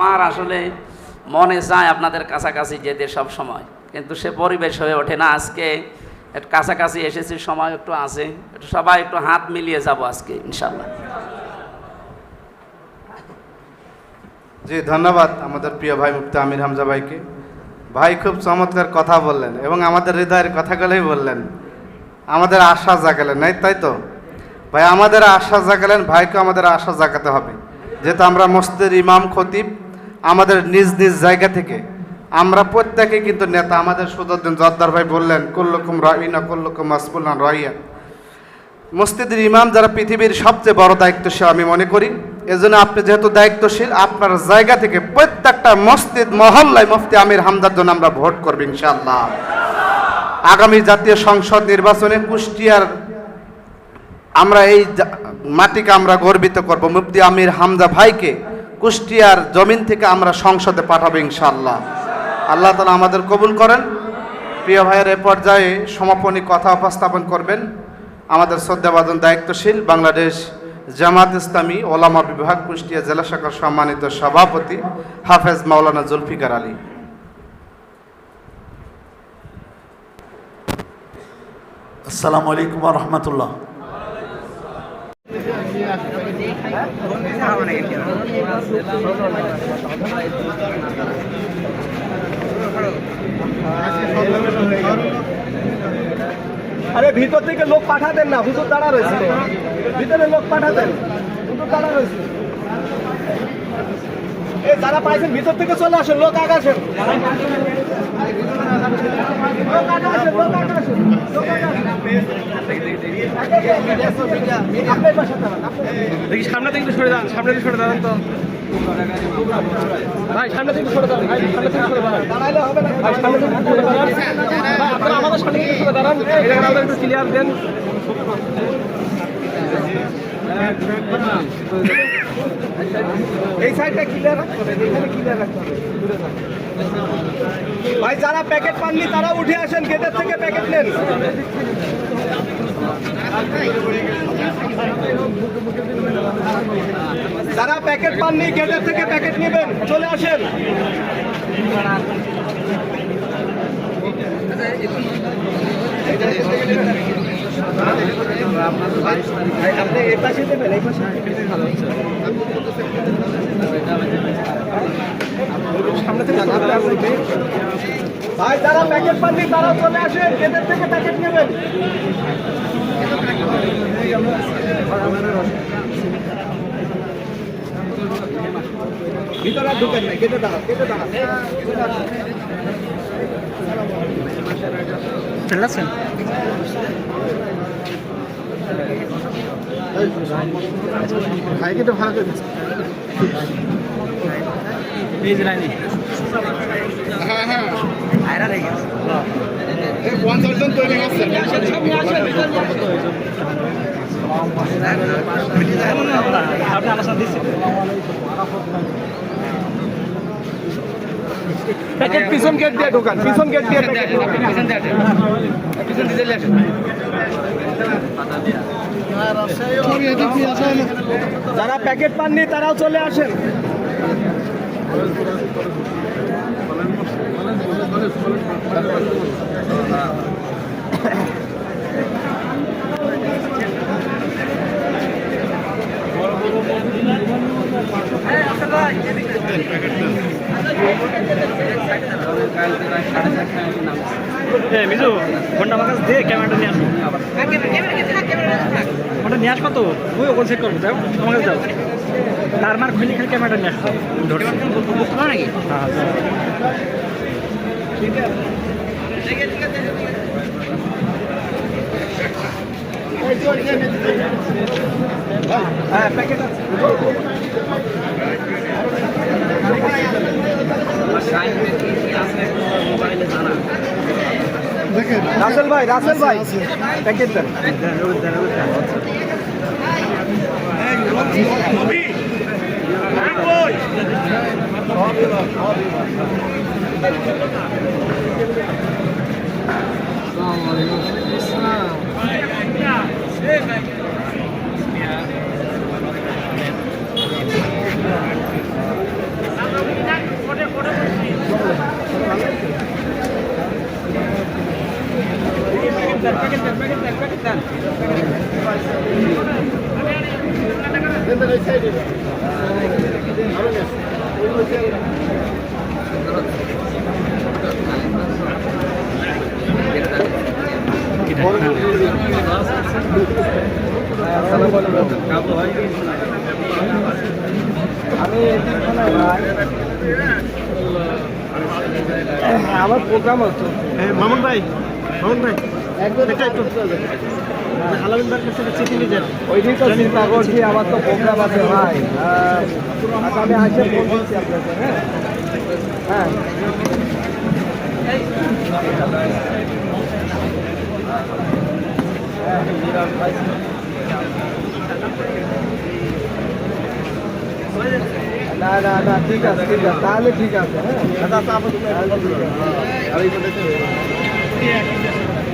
আমার আসলে মনে চায় আপনাদের কাছাকাছি যেতে সব সময়। কিন্তু সে পরিবেশ হয়ে ওঠে না আজকে। একটু কাছাকাছি এসেছি, সময় একটু আছে। একটু সবাই একটু হাত মিলিয়ে যাব আজকে ইনশাল্লাহ জি, ধন্যবাদ আমাদের প্রিয় ভাই মুফতি আমির হামজা ভাইকে। ভাই খুব চমৎকার কথা বললেন এবং আমাদের হৃদয়ের কথাগুলোই বললেন। আমাদের আশা জাগালেন, নাই তাই তো? ভাই, আমাদের আশা জাগালেন, ভাইকে আমাদের আশা জাগাতে হবে। যেহেতু আমরা মসজিদের ইমাম খতিব আমাদের নিজ নিজ জায়গা থেকে। আমরা প্রত্যেকে কিন্তু নেতা, আমাদের সুদর্দিন জর্দার ভাই বললেন, কুল্লকুম রাইনা, কুল্লকুম মাসবুল্লান রাইয়া। মসজিদের ইমাম যারা পৃথিবীর সবচেয়ে বড় দায়িত্বশীল, আমি মনে করি, এজন্য আপনি যেহেতু দায়িত্বশীল, আপনার জায়গা থেকে প্রত্যেকটা মসজিদ, মহল্লায় মুফতি আমির হামদার জন্য আমরা ভোট করব ইনশাআল্লাহ। আগামী জাতীয় সংসদ নির্বাচনে কুষ্টিয়ার আমরা এই মাটিকে আমরা গর্বিত করব। মুফতি আমির হামজা ভাইকে কুষ্টিয়ার জমিন থেকে আমরা সংসদে পাঠাবো ইনশাল্লাহ আল্লাহ তালা আমাদের কবুল করেন। প্রিয় ভাইয়ের এ পর্যায়ে সমাপনী কথা উপস্থাপন করবেন আমাদের শ্রদ্ধাবাদন দায়িত্বশীল বাংলাদেশ জামাত ইসলামী ওলামা বিভাগ, কুষ্টিয়া জেলা শাখার সম্মানিত সভাপতি হাফেজ মাওলানা জুলফিকার আলী। আসসালামু আলাইকুম রহমতুল্লাহ। আরে ভিতর থেকে লোক পাঠাতেন না, হুজুর দাঁড়া রয়েছে। ভিতরে লোক পাঠাতেন, হুজুর দাঁড়া রয়েছে। এই যারা পাইছেন, ভিতর থেকে চলে আসেন, লোক আগে দাঁড়ান, দেখি সামনে থেকে সরে যান সামনে থেকে সরে দাঁড়ান তো। ভাই সামনে থেকে সরে দাঁড়ান সামনে থেকে সরে দাঁড়ান। সামনে দাঁড়ান। আপনারা আমাদের সামনে থেকে সরে দাঁড়ান। আমাদের একটু ক্লিয়ার দেন। এই সাইডটা ক্লিয়ার রাখতে হবে ক্লিয়ার রাখতে হবে ভাই, যারা প্যাকেট পাননি, তারা উঠে আসেন গেটের থেকে প্যাকেট নেন। যারা প্যাকেট পাননি গেটের থেকে প্যাকেট নেবেন, চলে আসেন। আপনি ভাই, যারা প্যাকেট পাননি তারা চলে আসেন গেটের থেকে প্যাকেট নেবেন ভিতরে ঢুকেন নাই গেটে দাঁড়ান গেটে দাঁড়ান গেটে দাঁড়ান। ভাইকে তো ভালো করে দিচ্ছে। এই যে লাইনে আপনি আমার সাথে দিচ্ছেন প্যাকেট পিছন গেট দিয়ে ঢোকান পিছন গেট দিয়ে প্যাকেট ঢোকান। যারা প্যাকেট পাননি তারাও চলে আসেন হ্যাঁ মিজু ফোনটা আমার কাছে দিয়ে ক্যামেরাটা নিয়ে আসো ফোনটা নিয়ে আসব তো ওই ওখানে সেট করব যাও আমার কাছে যাও। তার মার খুলে খালি ক্যামেরাটা নিয়ে আসো। ধরছি। নাকি? হ্যাঁ হ্যাঁ। প্যাকেট আছে। রাসেল ভাই রাসেল ভাই প্যাকেট দেন। আসসালামু আলাইকুম আমার প্রোগ্রাম হচ্ছে মামুন ভাই মামুন ভাই একদম যান। ওইটাই তো চিন্তা করছি আমার তো প্রোগ্রাম আছে ভাই। আচ্ছা আমি আসে ফোন করছি আপনাকে হ্যাঁ? হ্যাঁ। না না না ঠিক আছে ঠিক আছে। তাহলে ঠিক আছে হ্যাঁ। তাহলে ঠিক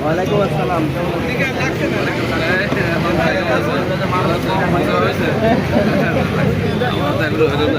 ওয়ালাইকুম আসসালাম মোবাইলেন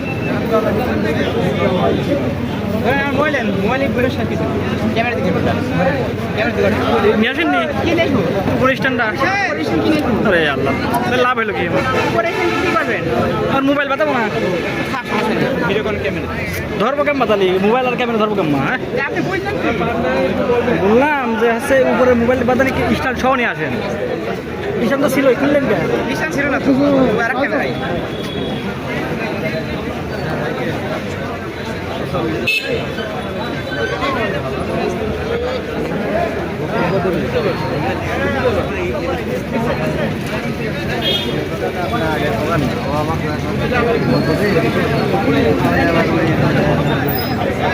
লাভ কি আর মোবাইল বাতাবো ধরবো তাহলে মোবাইল আর ক্যামেরা ধরবো হ্যাঁ বললাম যে হচ্ছে উপরে মোবাইল বাদানি স্ট্যান্ড সহ নিয়ে আসেন স্ট্যান্ড তো ছিল খুললেন কেন ছিল না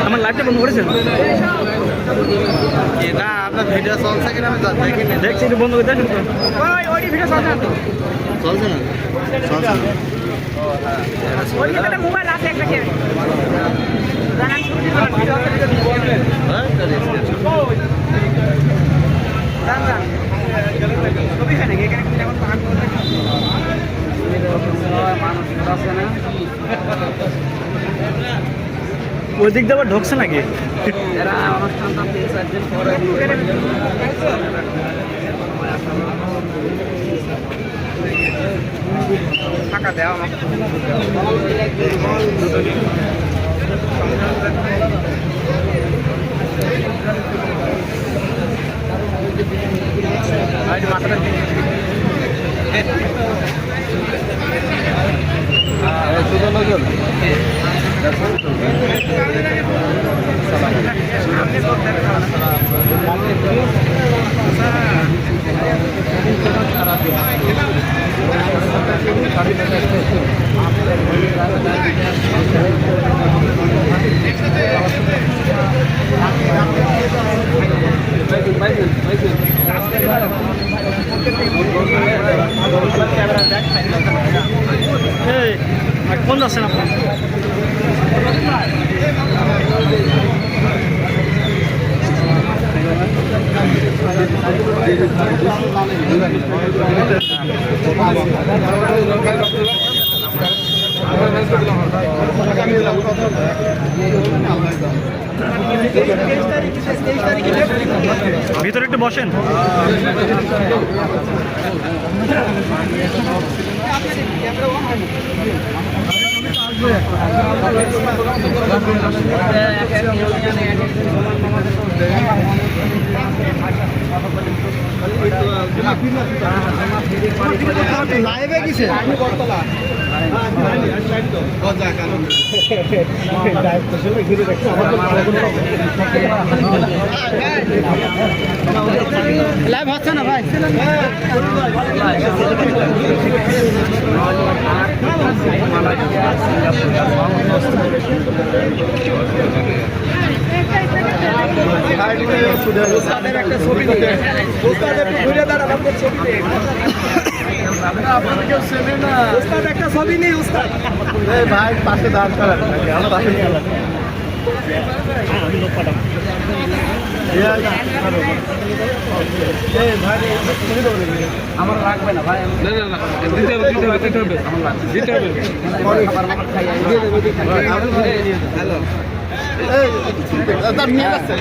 আমার লাইটটা বন্ধ করেছেন না আপনার ভিডিও চলছে কিনা আমি দেখিনি দেখছি একটু বন্ধ করে দেখেন তো ওই ওই ভিডিও চলছে না চলছে না চলছে না ওই দিক দিয়ে আবার ঢুকছে নাকি? এরা অনুষ্ঠানটা তিন চার দিন পরে টাকা দেওয়া কোন যাচ্ছেন আপনি? ভিতরে একটু বসেন। লাইভে বর্তলা লাইভ হচ্ছে না ভাই? ওস্তাদের একটা ছবি নিয়ে ওস্তাদ একটু ঘুরে দাঁড়ান আপনার ছবি নিয়ে ওস্তাদ একটা ছবি নেই ওস্তাদ ভাই পাশে দাঁড় করান আমার পাশে আমার লাগবে। না ভাই নিয়ে যাচ্ছে